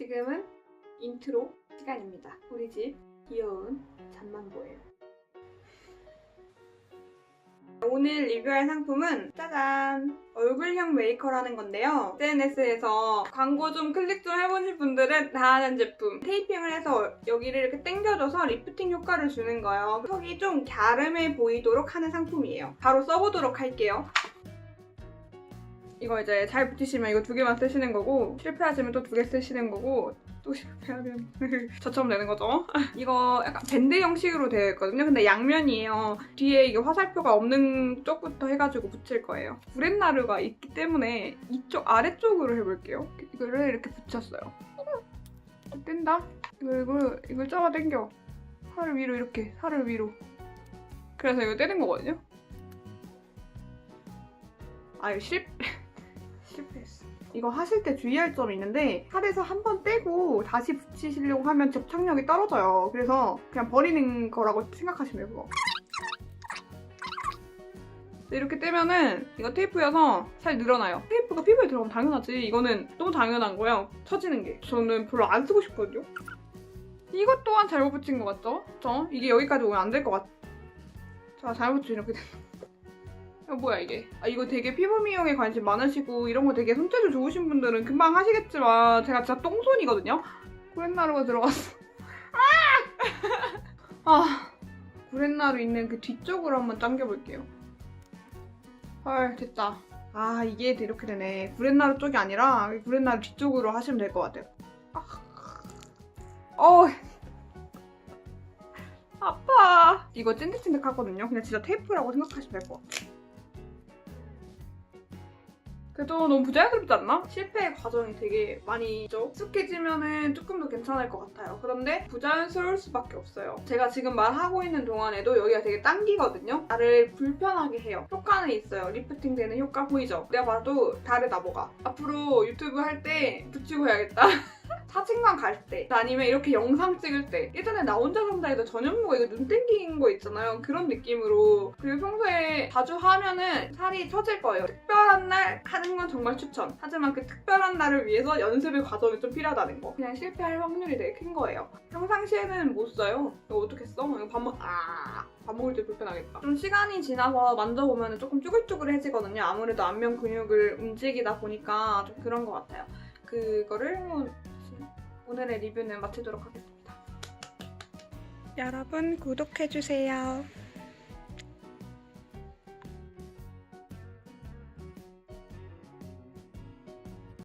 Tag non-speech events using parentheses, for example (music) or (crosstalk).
지금은 인트로 시간입니다. 우리 집 귀여운 잠만보예요. 오늘 리뷰할 상품은 짜잔! 얼굴형 메이커라는 건데요. SNS에서 광고 좀 클릭 좀 해보신 분들은 다 아는 제품. 테이핑을 해서 여기를 이렇게 당겨줘서 리프팅 효과를 주는 거예요. 턱이 좀 갸름해 보이도록 하는 상품이에요. 바로 써보도록 할게요. 이거 이제 잘 붙이시면 이거 두 개만 쓰시는 거고 실패하시면 또 두 개 쓰시는 거고 또 실패하면 (laughs) 저처럼 되는 거죠. (laughs) 이거 약간 밴드 형식으로 되어 있거든요. 근데 양면이에요. 뒤에 이게 화살표가 없는 쪽부터 해가지고 붙일 거예요. 구렛나루가 있기 때문에 이쪽 아래쪽으로 해볼게요. 이거를 이렇게 붙였어요. 뗀다. 이걸 이걸 이걸 잡아 당겨. 살을 위로 이렇게 살을 위로. 그래서 이거 떼는 거거든요. 아 이거 실 실패했어. 이거 하실 때 주의할 점이 있는데 팔에서 한 번 떼고 다시 붙이시려고 하면 접착력이 떨어져요. 그래서 그냥 버리는 거라고 생각하시면 돼요. 이렇게 떼면은 이거 테이프여서 살 늘어나요. 테이프가 피부에 들어가면 당연하지. 이거는 너무 당연한 거예요. 처지는 게. 저는 별로 안 쓰고 싶거든요. 이것 또한 잘못 붙인 것 같죠? 저 이게 여기까지 오면 안 될 것 같. 자 잘못 붙이 이렇게 됐. 이 거 뭐야 이게? 아 이거 되게 피부 미용에 관심 많으시고 이런 거 되게 손재주 좋으신 분들은 금방 하시겠지만 제가 진짜 똥손이거든요. 구렛나루가 들어갔어. (laughs) 아! 아 구렛나루 있는 그 뒤쪽으로 한번 당겨볼게요. 헐 됐다. 아 이게 이렇게 되네. 구렛나루 쪽이 아니라 구렛나루 뒤쪽으로 하시면 될 것 같아요. 아. 어. 아파. 이거 찐득찐득하거든요. 그냥 진짜 테이프라고 생각하시면 될 것 같아요. 그래도 너무 부자연스럽지 않나? 실패의 과정이 되게 많이 있죠. 익숙해지면은 조금 더 괜찮을 것 같아요. 그런데 부자연스러울 수밖에 없어요. 제가 지금 말하고 있는 동안에도 여기가 되게 당기거든요. 나를 불편하게 해요. 효과는 있어요. 리프팅 되는 효과 보이죠? 내가 봐도 다르다 뭐가. 앞으로 유튜브 할 때 붙이고 해야겠다. (laughs) 사진관 갈 때, 아니면 이렇게 영상 찍을 때, 예전에 나 혼자 산다 해도 전현무가 이거 눈 땡긴 거 있잖아요. 그런 느낌으로. 그리고 평소에 자주 하면은 살이 처질 거예요. 특별한 날 하는 건 정말 추천. 하지만 그 특별한 날을 위해서 연습의 과정이 좀 필요하다는 거. 그냥 실패할 확률이 되게 큰 거예요. 평상시에는 못 써요. 이거 어떻게 써? 이거 밥 먹, 아, 밥 먹을 때 불편하겠다. 좀 시간이 지나서 만져보면 조금 쭈글쭈글해지거든요. 아무래도 안면 근육을 움직이다 보니까 좀 그런 것 같아요. 그거를 한번 오늘의 리뷰는 마치도록 하겠습니다. 여러분 구독해주세요.